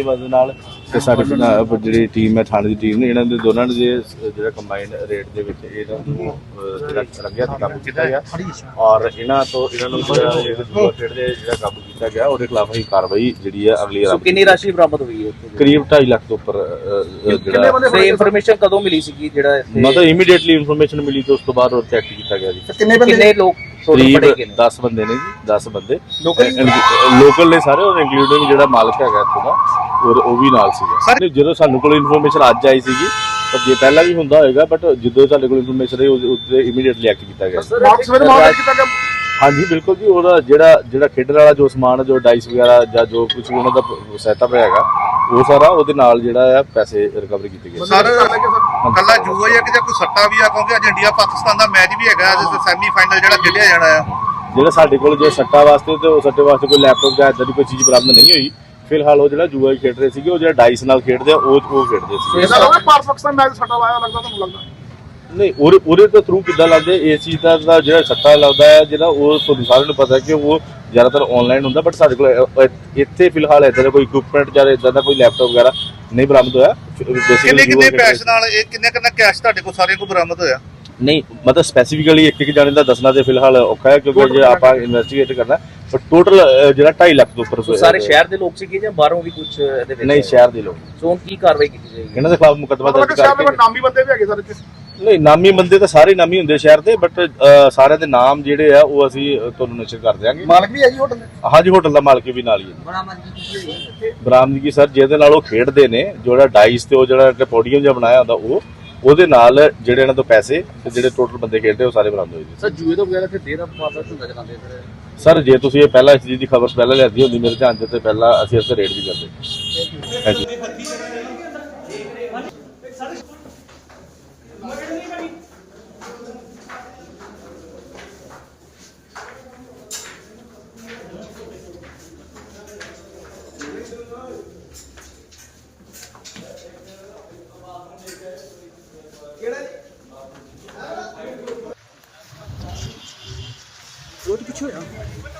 ਦੀ ਵਜ੍ਹਾ ਨਾਲ ਤੇ ਸਾਡੀ ਪੰਜਾਬ ਜਿਹੜੀ ਟੀਮ ਹੈ ਥਾਣੇ ਦੀ ਟੀਮ ਨੇ ਇਹਨਾਂ ਦੇ ਦੋਨਾਂ ਜੇ ਜਿਹੜਾ ਕੰਬਾਈਨਡ ਰੇਟ ਦੇ ਵਿੱਚ ਇਹਨਾਂ ਨੂੰ ਜਿਹੜਾ ਲੱਗਿਆ ਤੇ ਕਾਬੂ ਕੀਤਾ ਗਿਆ। ਔਰ ਇਹਨਾਂ ਤੋਂ ਇਹਨਾਂ ਨੂੰ ਜਿਹੜਾ ਰੇਟ ਦੇ ਜਿਹੜਾ ਕਾਬੂ ਕੀਤਾ ਗਿਆ ਉਹਦੇ ਖਿਲਾਫ ਹੀ ਕਾਰਵਾਈ ਜਿਹੜੀ ਹੈ ਅਗਲੀ ਸੋ ਕਿੰਨੀ ਰਾਸ਼ੀ ਬਰਾਮਦ ਹੋਈ ਹੈ ਦੀ? ਕਰੀਬ 2.5 ਲੱਖ ਤੋਂ ਉੱਪਰ ਜਿਹੜਾ ਤੇ ਇਨਫੋਰਮੇਸ਼ਨ ਕਦੋਂ ਮਿਲੀ ਸੀਗੀ ਜਿਹੜਾ ਇੱਥੇ? ਮਤਲਬ ਇਮੀਡੀਏਟਲੀ ਇਨਫੋਰਮੇਸ਼ਨ ਮਿਲੀ ਤੇ ਉਸ ਤੋਂ ਬਾਅਦ ਉੱਥੇ ਐਕਟ ਕੀਤਾ ਗਿਆ ਜੀ। ਕਿੰਨੇ ਬੰਦੇ ਕਿੰਨੇ ਲੋਕ ਕਰੀਬ ਫੜੇ ਗਏ ਨੇ? 10 ਬੰਦੇ ਨੇ ਜੀ 10 ਬੰਦੇ। ਲੋਕਲ? ਨੇ ਸਾਰੇ ਉਹ ਇੰਕਲੂਡਿੰਗ ਜਿਹੜਾ ਮਾਲਕ ਹੈਗਾ ਇੱਥੋਂ ਦਾ। ਔਰ ਉਹ ਵੀ ਨਾਲ ਸੀਗਾ। ਨਹੀਂ, ਜਦੋਂ ਸਾਨੂੰ ਕੋਲ ਇਨਫੋਰਮੇਸ਼ਨ ਅੱਜ ਆਈ ਸੀਗੀ ਪਰ ਜੇ ਪਹਿਲਾਂ ਵੀ ਹੁੰਦਾ ਹੋਏਗਾ ਬਟ ਜਦੋਂ ਸਾਡੇ ਕੋਲ ਇਨਫੋਰਮੇਸ਼ਨ ਆਈ ਉਹਦੇ ਇਮੀਡੀਏਟਲੀ ਐਕਟ ਕੀਤਾ ਗਿਆ। ਬਾਕਸ ਵਿੱਚ ਮਾਰ ਕੀਤਾ ਗਿਆ। ਹਾਂਜੀ ਬਿਲਕੁਲ ਜੀ ਉਹਦਾ ਜਿਹੜਾ ਜਿਹੜਾ ਖੇਡਣ ਵਾਲਾ ਜੋ ਸਮਾਨ ਜੋ ਡਾਈਸ ਵਗੈਰਾ ਜਾਂ ਜੋ ਕੁਝ ਵੀ ਉਹਨਾਂ ਦਾ ਸੈਟਅਪ ਹੈਗਾ ਉਹ ਸਾਰਾ ਉਹਦੇ ਨਾਲ ਜਿਹੜਾ ਆ ਪੈਸੇ ਰਿਕਵਰ ਕੀਤੇ ਗਏ। ਸਰ ਕੱਲਾ ਜੂਆ ਹੀ ਆ ਕਿ ਜਾਂ ਕੋਈ ਸੱਟਾ ਵੀ ਆ? ਕਿਉਂਕਿ ਅੱਜ ਇੰਡੀਆ ਪਾਕਿਸਤਾਨ ਦਾ ਮੈਚ ਵੀ ਹੈਗਾ ਜਿਸ ਸੈਮੀ ਫਾਈਨਲ ਜਿਹੜਾ ਖੇਡਿਆ ਜਾਣਾ ਆ। ਜਿਹੜਾ ਸਾਡੇ ਕੋਲ ਜੋ ਸੱਟਾ ਵਾਸਤੇ ਤੇ ਉਹ ਸੱਟੇ ਵਾਸਤੇ ਕੋਈ ਲੈਪਟਾਪ ਜਾਂ ਇਦਾਂ ਦੀ ਕੋਈ ਚੀਜ਼ ਬਰਾਮਦ ਨਹੀਂ ਹੋਈ ਫਿਲਹਾਲ ਉਹ ਜਿਹੜਾ ਜੂਆ ਖੇਡ ਰਹੇ ਸੀਗੇ ਉਹ ਜਿਹੜਾ ਡਾਈਸ ਨਾਲ ਖੇਡਦੇ ਆ ਉਹ ਉਹ ਖੇਡਦੇ ਸੀ ਇਹਦਾ ਲੱਗਦਾ ਭਾਰਤ ਪਾਕਿਸਤਾਨ ਮੈਚ ਸੱਟਾ ਲਾਇਆ ਲੱਗਦਾ ਤੁਹਾਨੂੰ ਲੱਗਦਾ। ਨਹੀਂ ਉਹਦੇ ਉਹਦੇ ਤੋਂ ਥਰੂ ਕਿੱਦਾਂ ਲੱਗਦਾ ਇਸ ਚੀਜ਼ ਦਾ ਦਾ ਜਿਹੜਾ ਸੱਟਾ ਲੱਗਦਾ ਹੈ ਜਿਹੜਾ ਉਹ ਤੁਹਾਨੂੰ ਸਾਰਿਆਂ ਨੂੰ ਪਤਾ ਕਿ ਉਹ ਜ਼ਿਆਦਾਤਰ ਆਨਲਾਈਨ ਹੁੰਦਾ ਬਟ ਸਾਡੇ ਕੋਲ ਇੱਥੇ ਫਿਲਹਾਲ ਇਦਾਂ ਦਾ ਕੋਈ ਇਕਵਿਪਮੈਂਟ ਜਾਂ ਇਦਾਂ ਦਾ ਕੋਈ ਲੈਪਟਾਪ ਵਗੈਰਾ ਨਹੀਂ ਬਰਾਮਦ ਹੋਇਆ। ਕਿੰਨੇ ਕਿੰਨੇ ਪੈਸੇ ਨਾਲ ਇਹ ਕਿੰਨੇ ਕਿੰਨਾ ਕੈਸ਼ ਤੁਹਾਡੇ ਕੋਲ ਸਾਰਿਆਂ ਕੋਲ ਬਰਾਮਦ ਹੋਇਆ? ਨਹੀਂ ਮਤਲਬ ਸਪੈਸੀਫਿਕਲੀ ਇੱਕ ਇੱਕ ਜਾਣੇ ਦਾ ਦੱਸਣਾ ਤੇ ਫਿਲਹਾਲ ਔਖਾ ਹੈ ਕਿਉਂਕਿ ਜੇ ਆਪਾਂ ਇਨਵੈਸਟੀਗੇਟ ਕਰਨਾ ਟੋਟਲ ਜਿਹੜਾ 2.5 ਲੱਖ ਤੋਂ ਉੱਪਰ ਸੋ ਸਾਰੇ ਸ਼ਹਿਰ ਦੇ ਲੋਕ ਸੀਗੇ ਜਾਂ ਬਾਹਰੋਂ ਵੀ ਕੁਝ ਇਹਦੇ ਵਿੱਚ ਨਹੀਂ ਸ਼ਹਿਰ ਦੇ ਲੋਕ। ਸੋ ਹੁਣ ਕੀ ਕਾਰਵਾਈ ਕੀਤੀ ਜਾਏਗੀ? ਇਹਨਾਂ ਦੇ ਖਿਲਾਫ ਮੁਕੱਦਮਾ ਦਰਜ ਕਰਕੇ ਨਾਮੀ ਬੰਦੇ ਵੀ ਹੈਗੇ ਸਰ ਇੱਥੇ। ਨਹੀਂ ਨਾਮੀ ਬੰਦੇ ਤਾਂ ਸਾਰੇ ਨਾਮੀ ਹੁੰਦੇ ਸ਼ਹਿਰ ਦੇ ਬਟ ਸਾਰਿਆਂ ਦੇ ਨਾਮ ਜਿਹੜੇ ਆ ਉਹ ਅਸੀਂ ਤੁਹਾਨੂੰ ਨਸ਼ਰ ਕਰ ਦਿਆਂਗੇ। ਮਾਲਕ ਵੀ ਹੈ ਜੀ ਹੋਟਲ ਦੇ? ਹਾਂਜੀ ਹੋਟਲ ਦਾ ਮਾਲਕ ਵੀ ਨਾਲ ਹੀ ਹੈ ਬਰਾਮਦਗੀ ਸਰ ਜਿਹਦੇ ਨਾਲ ਉਹ ਖੇਡਦੇ ਨੇ ਜਿਹੜਾ ਡਾਈਸ ਤੇ ਉਹ ਜਿਹੜਾ ਪੋਡੀਅਮ ਜਿਹਾ ਬਣਾਇਆ ਹੁੰਦਾ ਉਹ ਉਹਦੇ ਨਾਲ ਜਿਹੜੇ ਇਹਨਾਂ ਤੋਂ ਪੈਸੇ ਤੇ ਜਿਹੜੇ ਟੋਟਲ ਬੰਦੇ ਖੇਡਦੇ ਉਹ ਸਾਰੇ ਬਰਾਮਦ ਹੋਏ ਜੀ। ਸਰ ਜੂਏ ਤੋਂ ਵਗੈਰਾ ਤੇ ਦੇਰ ਮਾਰਦਾ ਹੁੰਦਾ ਚਲਾਉਂਦੇ ਫਿਰ ਸਰ ਜੇ ਤੁਸੀਂ ਇਹ ਪਹਿਲਾਂ ਇਸ ਚੀਜ਼ ਦੀ ਖਬਰ ਪਹਿਲਾਂ ਲਿਆਦੀ ਹੁੰਦੀ ਮੇਰੇ ਧਿਆਨ 'ਚ ਤੇ ਪਹਿਲਾਂ ਅਸੀਂ ਇਸ ਤੇ ਰੇਡ ਵੀ ਕਰਦੇ। ਹਾਂਜੀ। ਉਹ ਪਿੱਛੇ ਹੋਇਆ